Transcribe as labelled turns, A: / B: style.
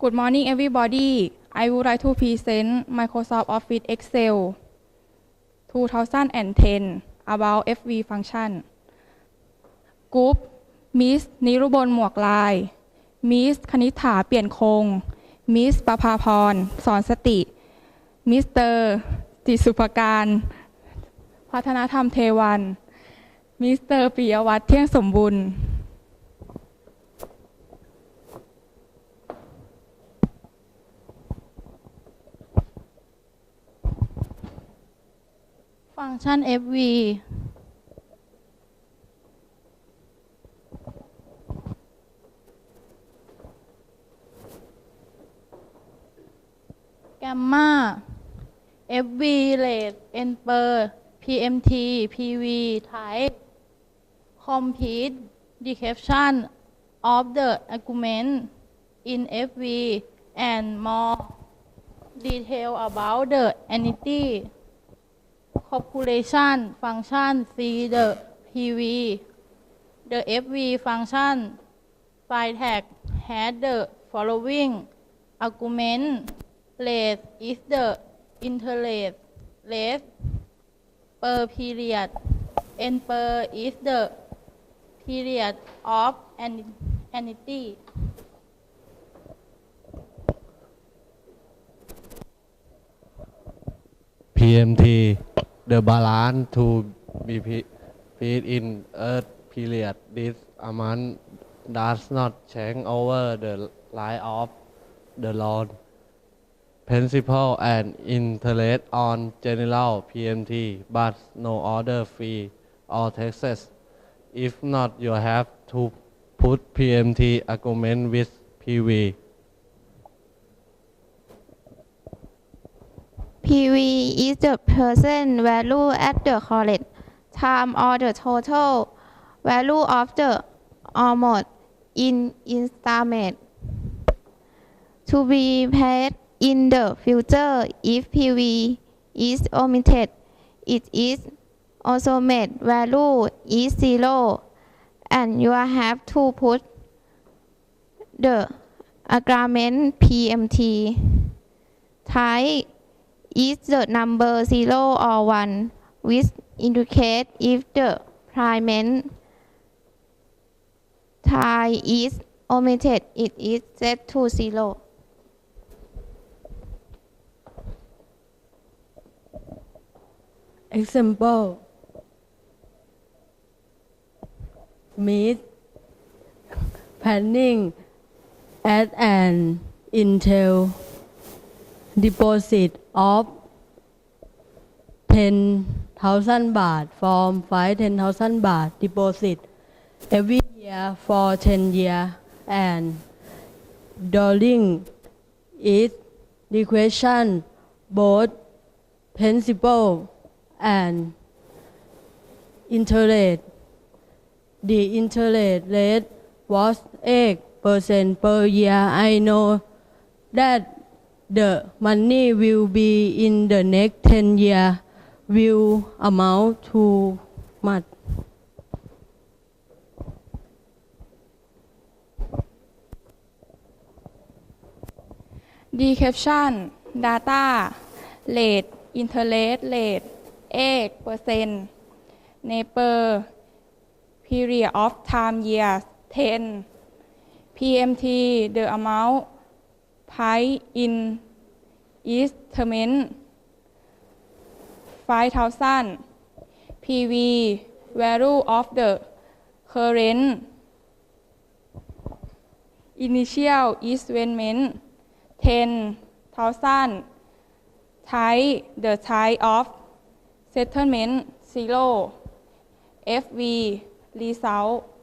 A: Good morning, everybody. I would like to present Microsoft Office Excel 2010 about FV function. Group Miss นิรุบลหมวกลาย Miss คณิษฐาเปลี่ยนคง Miss ประภาพร สอนสติมิสเตอร์จิตสุภการ พัฒนธรรมเทวันมิสเตอร์ปิยวัฒน์เที่ยงสมบูร
B: ฟังก์ชัน FV แกมมา FV rate emper PMT PV type complete description of the argument in FV and more detail about the entity population function C the PV the FV function file tag has the following argument rate is the interest rate per period n per is the period of an entity
C: PMT the balance to be paid in earth period. This amount does not change over the life of the loan principal and interest on general PMT but no other fee or taxes. If not you have to put PMT argument with PV
D: PV is the present value at the correct time or the total value of the amount in installment. To be paid in the future if PV is omitted it is also made value is zero and you have to put the agreement PMT type is the number 0 or 1 which indicate if the payment type is omitted it is set to 0
E: Example meet planning at an Intel deposit of 10,000 baht from 5 10,000 baht deposit every year for 10 year and during its requestion both principal and interest. The interest rate was 8% per year. I know that the money will be in the next 10 year will amount to much.
A: Decryption Data Rate Interest Rate 8 percent Neighbor Period of Time Years 10 PMT The amount Price in Instrument 5,000 PV Value of the Current Initial Investment 10,000 type the type of settlement zero FV result